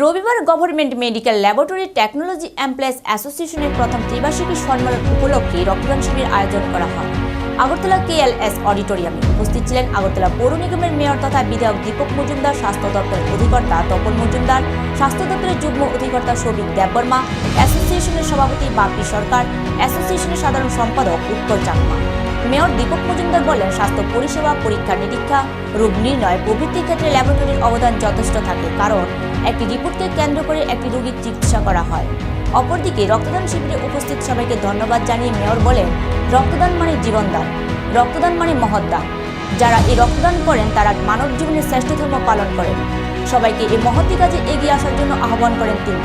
রবিবার government medical laboratory technology employees অ্যাসোসিয়েশনের প্রথম ত্রিবার্ষিকী সম্মেলন উপলক্ষে রক্তদান শিবির আয়োজন করা হয়। আগরতলা কেএলএস অডিটোরিয়ামে উপস্থিত ছিলেন আগরতলা পৌর নিগমের মেয়র তথা বিধায়ক দীপক মজুমদার, স্বাস্থ্য দপ্তরের অধিকর্তা তপন মজুমদার, স্বাস্থ্য দপ্তরের যুগ্ম অধিকর্তা সৌভিক দেববর্মা, অ্যাসোসিয়েশনের সভাপতি বাপি সরকার, অ্যাসোসিয়েশনের সাধারণ সম্পাদক উত্তর চাকমা। মেয়র দীপক মজুমদার বলেন, স্বাস্থ্য পরিষেবা, পরীক্ষা নিরীক্ষা, রোগ নির্ণয় প্রভৃতির ক্ষেত্রে ল্যাবরেটরির অবদান যথেষ্ট থাকে, কারণ একটি রিপোর্টকে কেন্দ্র করে একটি রোগীর চিকিৎসা করা হয়। অপরদিকে রক্তদান শিবিরে উপস্থিত সবাইকে ধন্যবাদ জানিয়ে মেয়র বলেন, রক্তদান মানে জীবনদান, রক্তদান মানে মহৎদান যারা এই রক্তদান করেন, তারা মানব জীবনের শ্রেষ্ঠ ধর্ম পালন করেন। সবাইকে এই মহৎ কাজে এগিয়ে আসার জন্য আহ্বান করেন তিনি।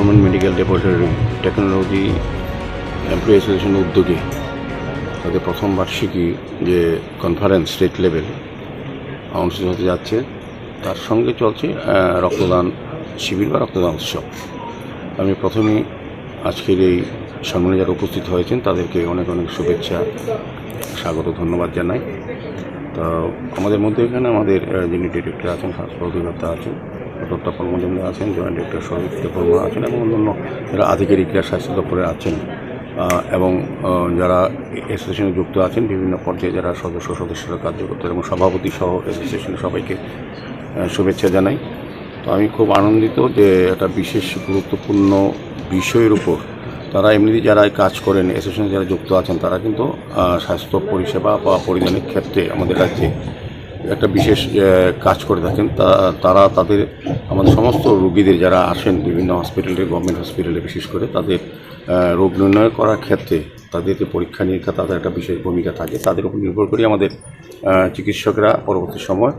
Government medical laboratory technology employee অ্যাসোসিয়েশনের উদ্যোগে তাদের প্রথম বার্ষিকী যে কনফারেন্স স্টেট লেভেল অনুষ্ঠিত হতে যাচ্ছে, তার সঙ্গে চলছে রক্তদান শিবির বা রক্তদান উৎসব। আমি প্রথমেই আজকের এই সম্মানে যারা উপস্থিত হয়েছেন, তাদেরকে অনেক অনেক শুভেচ্ছা, স্বাগত, ধন্যবাদ জানাই। তো আমাদের মধ্যে এখানে আমাদের যিনি ডিরেক্টর আছেন, স্বাস্থ্য অধিকর্তা আছেন তপন মজুমদার আছেন জয়েন্ট ডিরেক্টর সৌভিক দেববর্মা আছেন এবং অন্যান্য যারা আধিকারিকরা স্বাস্থ্য দপ্তরে আছেন এবং যারা অ্যাসোসিয়েশনে যুক্ত আছেন, বিভিন্ন পর্যায়ে যারা সদস্য সদস্যরা কার্য করতে এবং সভাপতি সহ অ্যাসোসিয়েশনের সবাইকে শুভেচ্ছা জানাই। তো আমি খুব আনন্দিত যে একটা বিশেষ গুরুত্বপূর্ণ বিষয়ের উপর তারা এমনিতে যারা কাজ করেন, অ্যাসোসিয়েশনে যারা যুক্ত আছেন, তারা কিন্তু স্বাস্থ্য পরিষেবা বা পরিধানের ক্ষেত্রে আমাদের রাজ্যে একটা বিশেষ কাজ করে থাকেন। তারা তাদের, আমাদের সমস্ত রোগীদের যারা আসেন, বিভিন্ন হসপিটালে, গভর্নমেন্ট হসপিটালে বিশেষ করে, তাদের রোগ নির্ণয় করার ক্ষেত্রে তাদের পরীক্ষা নিরীক্ষা, তাদের একটা বিশেষ ভূমিকা থাকে। তাদের উপর নির্ভর করে আমাদের চিকিৎসকরা পরবর্তী সময়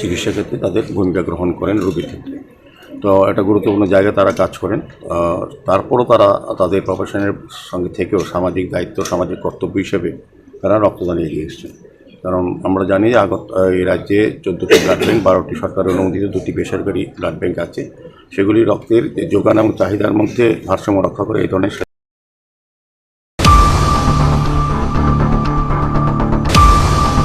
চিকিৎসা ক্ষেত্রে তাদের ভূমিকা গ্রহণ করেন রোগীর ক্ষেত্রে। তো একটা গুরুত্বপূর্ণ জায়গায় তারা কাজ করেন। তারপরও তারা তাদের প্রফেশনের সঙ্গে থেকেও সামাজিক দায়িত্ব, সামাজিক কর্তব্য হিসেবে তারা রক্তদান এগিয়ে এসছেন। কারণ আমরা জানি যে আগত এই রাজ্যে চোদ্দোটি ব্লাড ব্যাঙ্ক বারোটি সরকারের অনুমোদিত, দুটি বেসরকারি ব্লাড ব্যাঙ্ক আছে। সেগুলি রক্তের যোগান এবং চাহিদার মধ্যে ভারসাম্য রক্ষা করে এই ধরনের